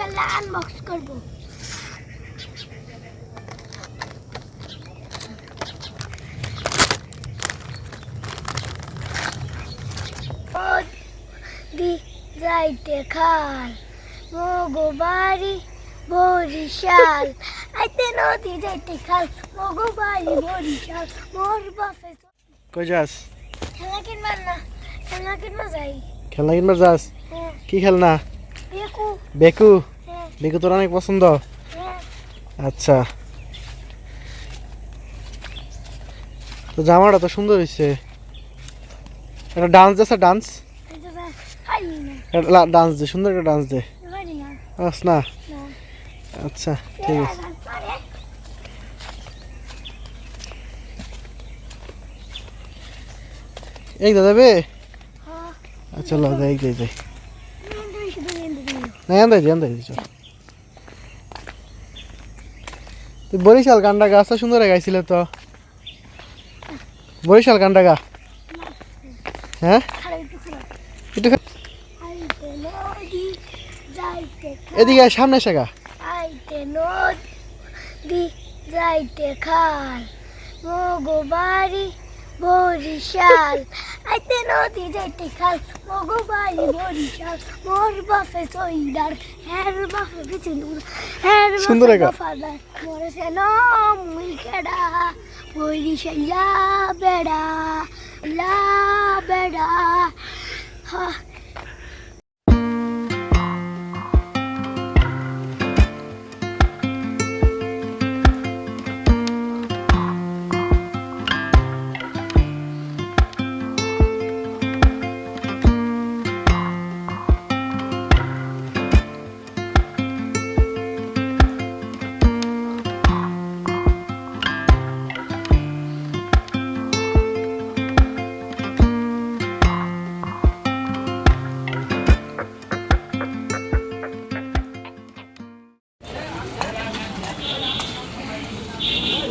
খেলনা আনবক্স করব। যাইতে খাল মগো বাড়ি বরিশাল। আইতে নদী যাইতে খাল মগো বাড়ি বরিশাল। মোর বাপে কই যাস? খেলা কিনবার না খেলা কিনবা যাই। খেলনা কিনবার যাস? হ্যাঁ। কি খেলনা? দেখু বেকু? বেকু তোর অনেক পছন্দ? আচ্ছা। তো জামাটা তো সুন্দর হয়েছে একটা ডান্স দে ডান্স এই না একটা ডান্স দে, সুন্দর একটা ডান্স দে। আস না। আচ্ছা ঠিক আছে। এই দাদা বে। আচ্ছা দেখ দেখ দেখ। দুই শুধু নিয়ে দিবি না আন্দাই দি এন্দাই চল। বরিশাল গানটা গাছটা সুন্দর গাইছিল তো। বরিশাল গানটা গা। হ্যাঁ? এদিকে সামনে শেখা নদী, যাইতে খাল মগো বাড়ি বরিশাল। আইতে নদী যাইতে খাল মগো বাড়ি বরিশাল। মোর বাপে সইদার হের বাপে বিচিনুর হের সুন্দর একা। মোর সে মুই বরিশাল লা বেড়া লা বেড়া। হা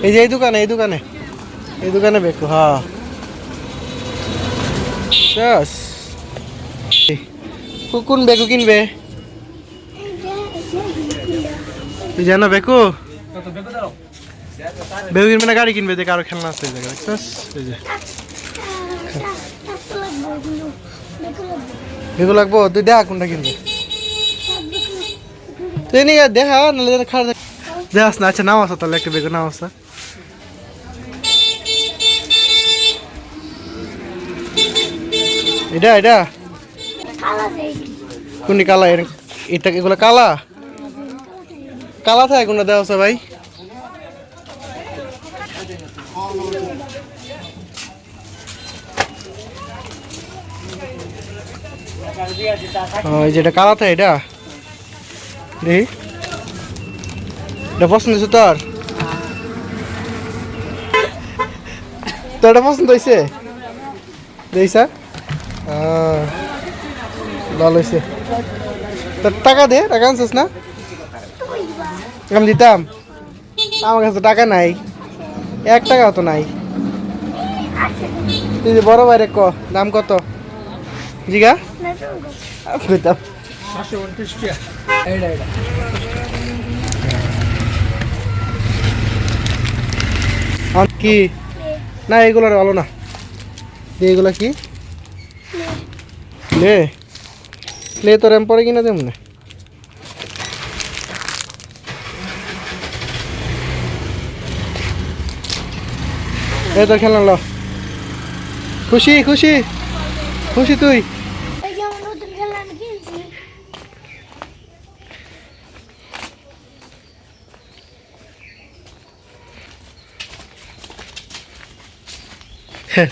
এই যে এই দোকানে এই দোকানে। এই দোকানে বেকু হ্যাঁ। কোন বেকু কিনবে? তুই জানো বেকু। বেকু কিনবে না গাড়ি কিনবে? দেখ আরও খেলনা আছে এই যে। বেকু লাগবো? তুই দেখ কোনটা কিনবে। তুই দেখা, নাহলে খারাপ দেখাস না। আচ্ছা নাও আসা তাহলে, একটা বেকু, নাও আসা। এটা এটা? কোনটি কালা? এটা এগুলো কালা? কালা থাকে কোনটা? দেওয়া আছে ভাই। ও, এই যেটা কালা থাকে এটা? দেখি। এটা পছন্দ হয়েছে তোর? তো এটা পছন্দ হয়েছে? দেখি ভালো হয়েছে তোর টাকা দে, টাকা আনছিস না? আমি দিতাম। আমার কাছে টাকা নাই। এক টাকাও তো নাই। তুই যে বড় বাইরে ক, দাম কত? জিগা? আর কি? না এগুলো ভালো না। এগুলো কি? লে। লে তোর এম পরে কিনা দেব না? এই তো খেললাম ল। খুশি খুশি। খুশি তুই।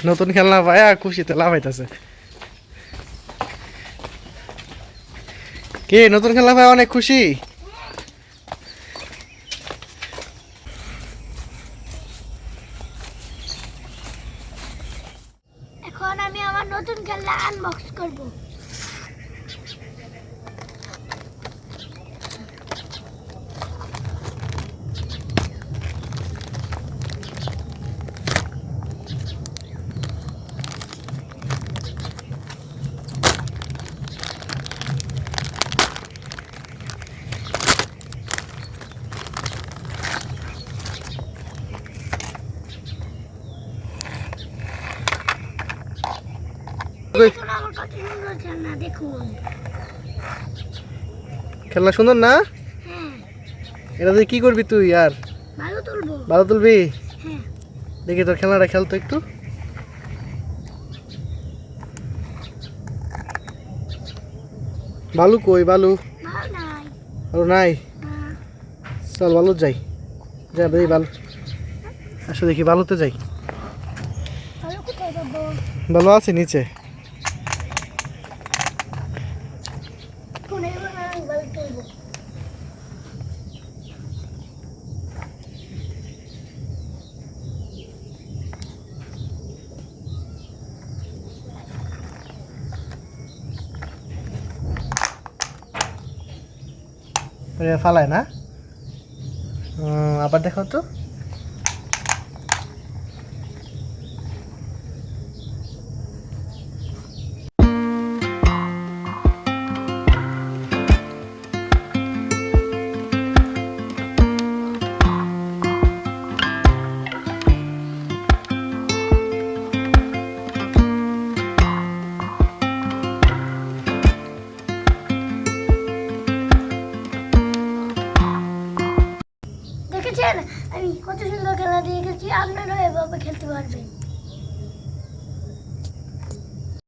নতুন খেলনা পায়া খুশিতে লাভ হইতাছে। কি নতুন খেলা ভাই অনেক খুশি? এখন আমি আমার নতুন খেলা আনবক্স করব। কত সুন্দর না? হ্যাঁ। এটা দিয়ে কি করবি তুই আর? ভালো তুলবি। হ্যাঁ। দেখি তোর খেলনাটা খেলতো একটু। বালু কই বালু? বালু নাই। চল বালু যাই। যা দেখি বালু। আসো দেখি বালুতে যাই। ভালো বালু আছে নিচে কোন এবার আমি ভালো তুলবো ওরে ফালায় না। আবার দেখো তো। সুন্দর খেলা দিয়ে খেলছি আপনারাও এভাবে খেলতে পারবেন।